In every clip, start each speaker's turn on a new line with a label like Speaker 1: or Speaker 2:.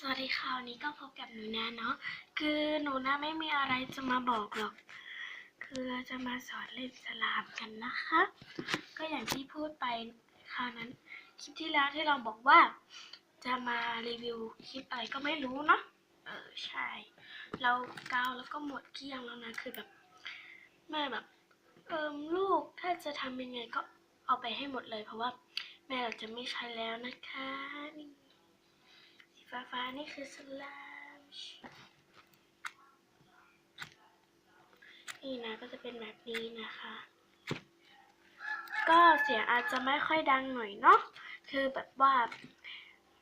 Speaker 1: สวัสดีค่ะวันนี้ก็พบกับหนูนาเนาะ คือหนูนาไม่มีอะไรจะมาบอกหรอก คือเราจะมาสอนเล่นสลามกันนะคะ ก็อย่างที่พูดไปคราวนั้นคลิปที่แล้วที่เราบอกว่า จะมารีวิวคลิปอะไรก็ไม่รู้เนาะ เออใช่ เรากาวแล้วก็หมดเกลี้ยงแล้วนะ คือแบบแม่แบบ เอิมลูกถ้าจะทำยังไงก็เอาไปให้หมดเลย เพราะว่าแม่เราจะไม่ใช้แล้วนะคะนี่ ฟ้าฟ้าๆนี่คือสลามนี่นะก็จะเป็นแบบนี้นะคะ ก็เสียงอาจจะไม่ค่อยดังหน่อยเนาะคือแบบว่า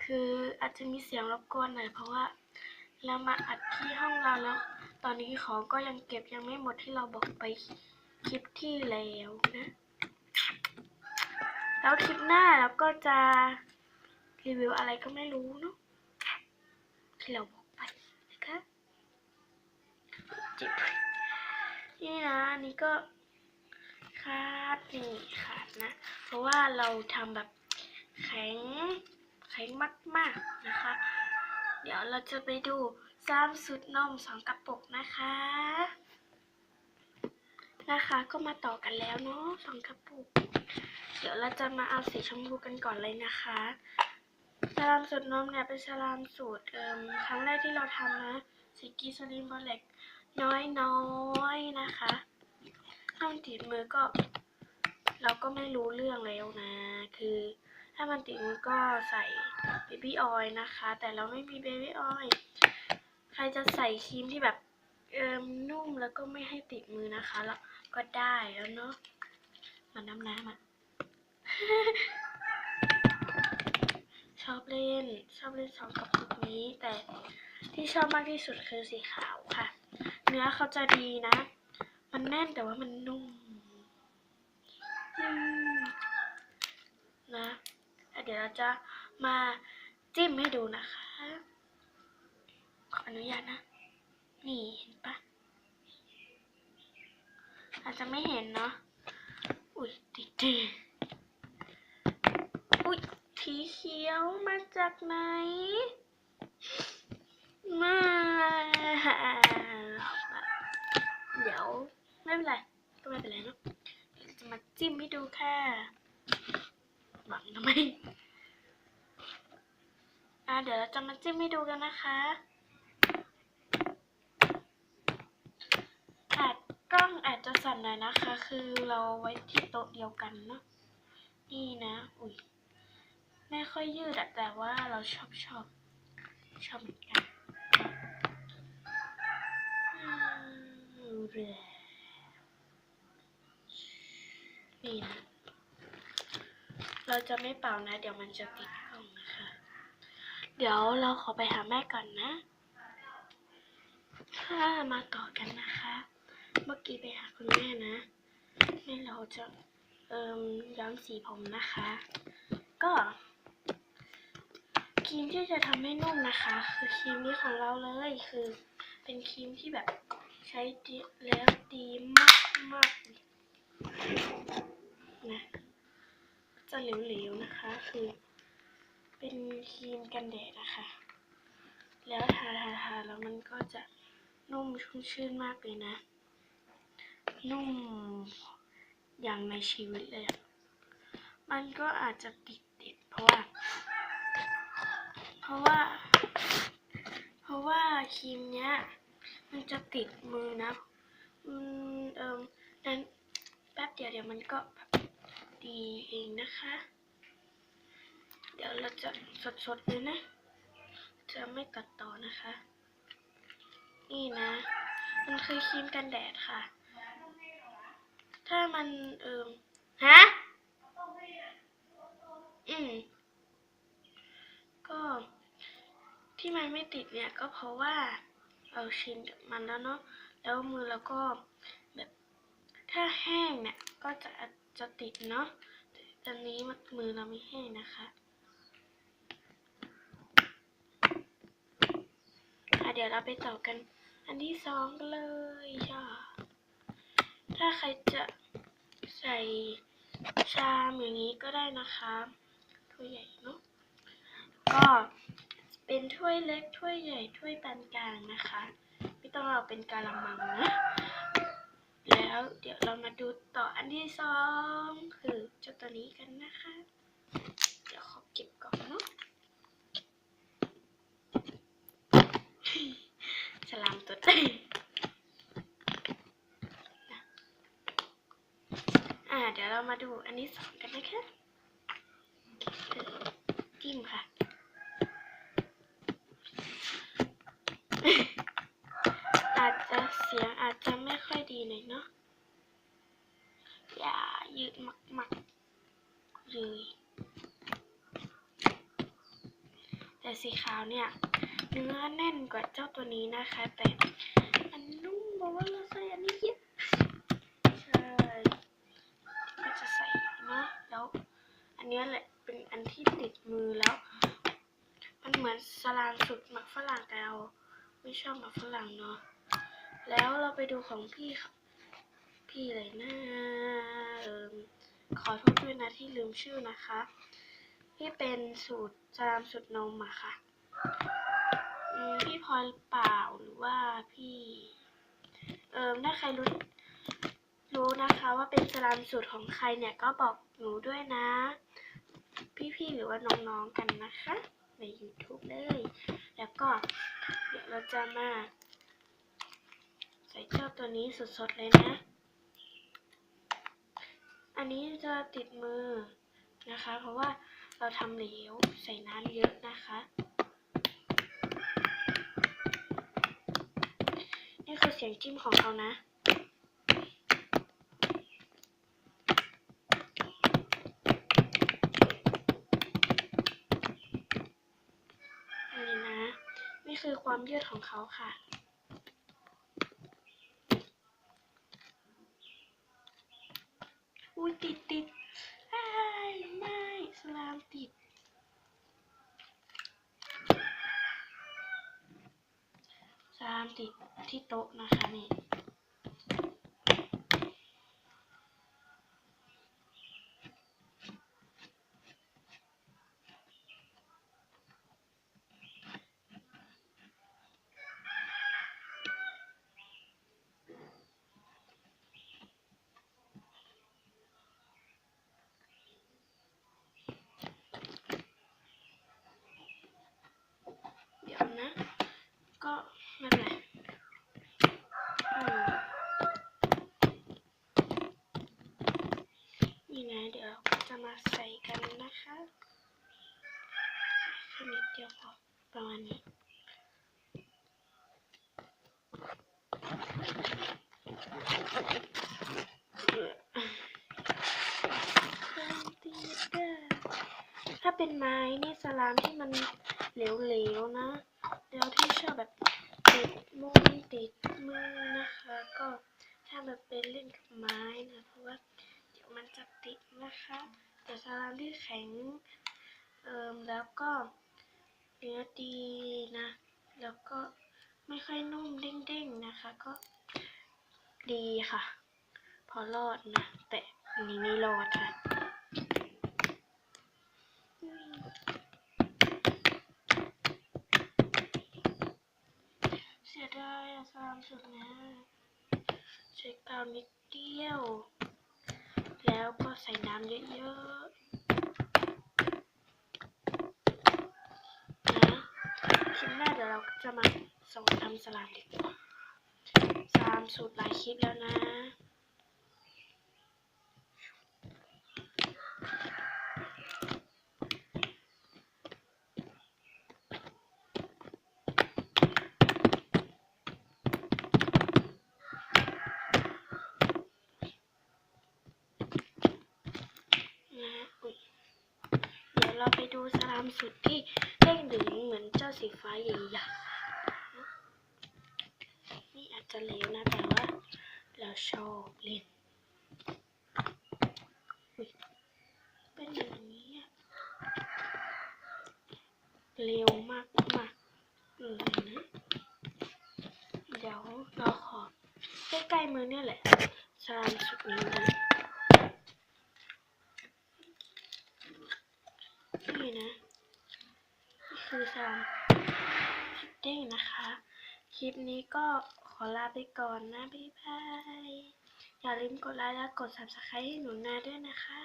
Speaker 1: คืออาจจะมีเสียงรบกวนหน่อยเพราะว่าเรามาอัดที่ห้องเราแล้ว ตอนนี้ของก็ยังเก็บยังไม่หมดที่เราบอกไปคลิปที่แล้วนะ แล้วคลิปหน้าเราก็จะรีวิวอะไรก็ไม่รู้เนาะ ที่เราบอกไปนะคะจิบนี่นะนนี้ก็คาดนี่ขาดนะ เพราะว่าเราทำแบบแข็งแข็งมากๆนะคะ เดี๋ยวเราจะไปดูซ้ำสุดนมสองกระปุกนะคะ นะคะก็มาต่อกันแล้วเนาะสองกระปุก เดี๋ยวเราจะมาเอาสีชมพูกันก่อนเลยนะคะ สลามสูตรนมเนี่ยเป็นสลามสูตรเอ่มครั้งแรกที่เราทำนะสีกีซาลินบอลเล็กน้อยน้อยๆนะคะถ้ามันติดมือก็ เราก็ไม่รู้เรื่องแล้วนะ คือถ้ามันติดมือก็ใส่เบบี้ออยนะคะ แต่เราไม่มีเบบี้ออยใครจะใส่ครีมที่แบบเอ่มนุ่มแล้วก็ไม่ให้ติดมือนะคะ แล้วก็ได้แล้วเนาะมันน้ำน้ำอะ เล่น ชอบเล่นสองกระปุกนี้ แต่ที่ชอบมากที่สุดคือสีขาวค่ะ เนื้อเขาจะดีนะ มันแน่นแต่ว่ามันนุ่มนะเดี๋ยวเราจะมาจิ้มให้ดูนะคะ ขออนุญาตนะ นี่เห็นปะอาจจะไม่เห็นเนาะ อุ้ยติดดีอุ้ย สีเขียวมาจากไหน มาเดี๋ยวไม่เป็นไรก็ไม่เป็นไรเนอะจะมาจิ้มให้ดูค่ะหวังทำไมอะเดี๋ยวเราจะมาจิ้มให้ดูกันนะคะอาจกล้องอาจจะสั่นหน่อยนะคะ คือเราไว้ที่โต๊ะเดียวกันเนาะนี่นะ อุ้ย ไม่ค่อยยืดอะแต่ว่าเราชอบชอบชอบเหมือนกันเรือนี่นะเราจะไม่เป่านะ เดี๋ยวมันจะติดกล้องนะคะ เดี๋ยวเราขอไปหาแม่ก่อนนะถ้ามาต่อกันนะคะ เมื่อกี้ไปหาคุณแม่นะแม่เราจะเอ่มย้อมสีผมนะคะ ก็ รีมที่จะทำให้นุ่มนะคะ คือครีมนี้ของเราเลยคือเป็นครีมที่แบบใช้ดีแล้วดีมากมากนะจะเหลวๆนะคะ คือ เป็นครีมกันแดดนะคะ แล้วทาทาทาแล้วมันก็จะนุ่มชุ่มชื่นมากเลยนะ นุ่มอย่างในชีวิตเลย มันก็อาจจะติดติดเพราะว่า เพราะว่า เพราะว่าครีมเนี้ย มันจะติดมือนะอืมเอิมนั้นแป๊บเดียวเดี๋ยวมันก็ดีเองนะคะ เดี๋ยวเราจะสดๆเลยนะ จะไม่ตัดต่อนะคะ นี่นะ มันคือครีมกันแดดค่ะ ถ้ามันเอิมฮะ อืม ก็ ที่มันไม่ติดเนี่ยก็เพราะว่าเราชินกับมันแล้วเนาะแล้วมือเราก็แบบถ้าแห้งเนี่ยก็จะจะติดเนาะแต่ตอนนี้มือเราไม่แห้งนะคะเดี๋ยวเราไปต่อกันอันที่สองกันเลยค่ะถ้าใครจะใส่ชามอย่างนี้ก็ได้นะคะ ตัวใหญ่เนาะ ก็ เป็นถ้วยเล็กถ้วยใหญ่ถ้วยปานกลางนะคะ ไม่ต้องเอาเป็นกาละมังนะ แล้วเดี๋ยวเรามาดูต่ออันที่สองคือเจ้าตัวนี้กันนะคะ เดี๋ยวขอเก็บก่อนเนาะสลามตัวเต้อ่าเดี๋ยวเรามาดูอันที่สองกันนะคะคือจิ้มค่ะ อาจจะเสียงอาจจะไม่ค่อยดีหน่อยเนาะ อย่ายืดมากๆเลย แต่สีขาวเนี่ย เนื้อแน่นกว่าเจ้าตัวนี้นะคะ แต่อันนุ่มบอกว่าเราใส่อันนี้เยอะใช่ก็จะใส่เนาะแล้วอันเนี้ยแหละเป็นอันที่ติดมือแล้ว มันเหมือนสลามสุดหมักฝรั่งแต่เราไม่ชอบหมักฝรั่งเนาะแล้วเราไปดูของพี่เขาพี่เลยนะขอโทษด้วยนะที่ลืมชื่อนะคะ ที่เป็นสูตรสลามสูตรนมอะค่ะพี่พลอยเปล่าหรือว่าพี่ เอิมถ้าใครรู้รู้นะคะว่าเป็นสลามสูตรของใครเนี่ยก็บอกหนูด้วยนะ พี่ๆหรือว่าน้องๆกันนะคะ ใน YouTube เลย แล้วก็เดี๋ยวเราจะมา ใส่เจ้าตัวนี้สดๆเลยนะ อันนี้จะติดมือ นะคะ เพราะว่าเราทำเหลวใส่น้ำเยอะนะคะ นี่คือเสียงจิ้มของเขานะนี่นะ นี่คือความยืดของเขาค่ะอุ้ยติดติดอ้ายไม่สลามติด สลามติด ที่โต๊ะนะคะนี่ เดี๋ยวนะ ก็ไม่เป็นไรอืม นี่นะ เดี๋ยวเราจะมาใส่กันนะคะแค่นิดเดียวพอประมาณนี้ถ้าเป็นไม้นี่สลามที่มันเหลวๆนะ แล้วที่ชอบแบบติดมุมติดมือนะคะ ก็ถ้าแบบเป็นเล่นกับไม้นะเพราะว่าเดี๋ยวมันจะติดนะคะ แต่ส ลามที่แข็งเอิมแล้วก็เนื้อดีนะ แล้วก็ไม่ค่อยนุ่มเด้งๆนะคะ ก็ดีค่ะ พอรอดนะ แต่อันนี้ไม่รอดค่ะเสียดายอะสามสุดนะใช้กาวนิดเดียว แล้วก็ใส่น้ำเยอะๆนะคลิป ก็จะมาสอนทำสลามดีกว่าสลามสูตรหลายคลิปแล้วนะฮะอุ๊ยเดี๋ยวเรา ไปดูสลามสุดที่เด้งดึงเหมือนเจ้าสีฟ้าใหญ่ๆนี่อาจจะเลวนะแต่ว่า เราชอบเล่นเป็นอย่างนี้เร็วมากมากๆเลยนะเดี๋ยวเราขอใกล้ๆมือเนี่ยแหละสลามสุดนี้นะ คลามฟิตติ้งนะคะ คลิปนี้ก็ขอลาไปก่อนนะ บ๊ายบาย อย่าลืมกดไลค์และกด subscribe ให้หนูนาด้วยนะคะ